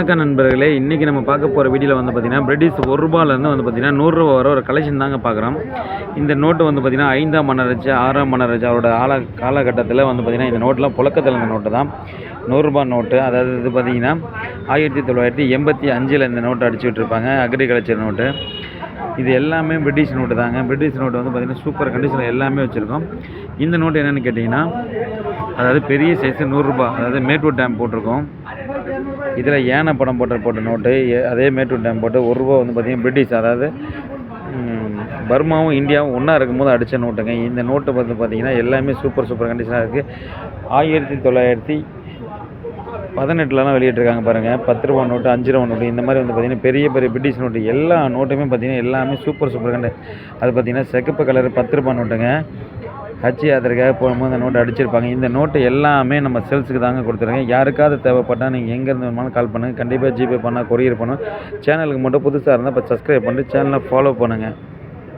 வணக்கம் நண்பர்களே இன்றைக்கி நம்ம பார்க்க போகிற வீடியோவில் வந்து பார்த்திங்கன்னா பிரிட்டிஷ் ஒரு ரூபாலேருந்து வந்து பார்த்திங்கன்னா நூறுரூவா வர ஒரு கலெக்ஷன் தாங்க பார்க்குறோம். இந்த நோட்டு வந்து பார்த்திங்கன்னா ஐந்தாம் மன்னராச்சு ஆறாம் மன்னராச்சு அவரோட ஆள காலகட்டத்தில் வந்து பார்த்திங்கன்னா இந்த நோட்டெலாம் புழக்கத்தில் இந்த நோட்டு தான். நூறுரூபா நோட்டு அதாவது இது பார்த்திங்கன்னா ஆயிரத்தி தொள்ளாயிரத்தி எண்பத்தி அஞ்சில் இந்த நோட்டு அடிச்சு விட்ருப்பாங்க அக்ரிகல்ச்சர் நோட்டு இது எல்லாமே பிரிட்டிஷ் நோட்டு தாங்க. பிரிட்டிஷ் நோட்டு வந்து பார்த்திங்கன்னா சூப்பர் கண்டிஷனில் எல்லாமே வச்சுருக்கோம். இந்த நோட்டு என்னென்னு கேட்டிங்கன்னா அதாவது பெரிய சைஸு நூறுரூபா அதாவது மேட்டூர் டேம் போட்டிருக்கோம். இதில் யானை படம் போட்ட போட்ட நோட்டு அதே மேட்டூர் டேம் போட்டு ஒரு ரூபா வந்து பார்த்திங்கன்னா பிரிட்டிஷ் அதாவது பர்மாவும் இந்தியாவும் ஒன்றா இருக்கும்போது அடித்த நோட்டுங்க. இந்த நோட்டு வந்து பார்த்திங்கன்னா எல்லாமே சூப்பர் சூப்பர் கண்டிஷனாக இருக்குது ஆயிரத்தி தொள்ளாயிரத்தி பதினெட்டுலலாம் வெளியிட்டிருக்காங்க பாருங்கள் பத்து ரூபா நோட்டு அஞ்சு ரூபா நோட்டு இந்த மாதிரி வந்து பார்த்திங்கன்னா பெரிய பெரிய பிரிட்டிஷ் நோட்டு. எல்லா நோட்டுமே பார்த்திங்கன்னா எல்லாமே சூப்பர் சூப்பர் கண்டு அது பார்த்திங்கன்னா சிகப்பு கலர் பத்து ரூபா நோட்டுங்க. ஹஜ் யாத்திரைக்காக போகும்போது அந்த நோட்டு அடிச்சிருப்பாங்க. இந்த நோட்டு எல்லாமே நம்ம சேல்ஸுக்கு தாங்க கொடுத்துருக்கேன் யாருக்காவது தேவைப்பட்டால் நீங்கள் எங்கேருந்து வேணாலும் கால் பண்ணுங்கள் கண்டிப்பாக ஜிபே பண்ணால் கொரியர் பண்ணும் சேனலுக்கு மட்டும் புதுசாக இருந்தால் இப்போ சப்ஸ்கிரைப் பண்ணிட்டு சேனலை ஃபாலோ பண்ணுங்கள்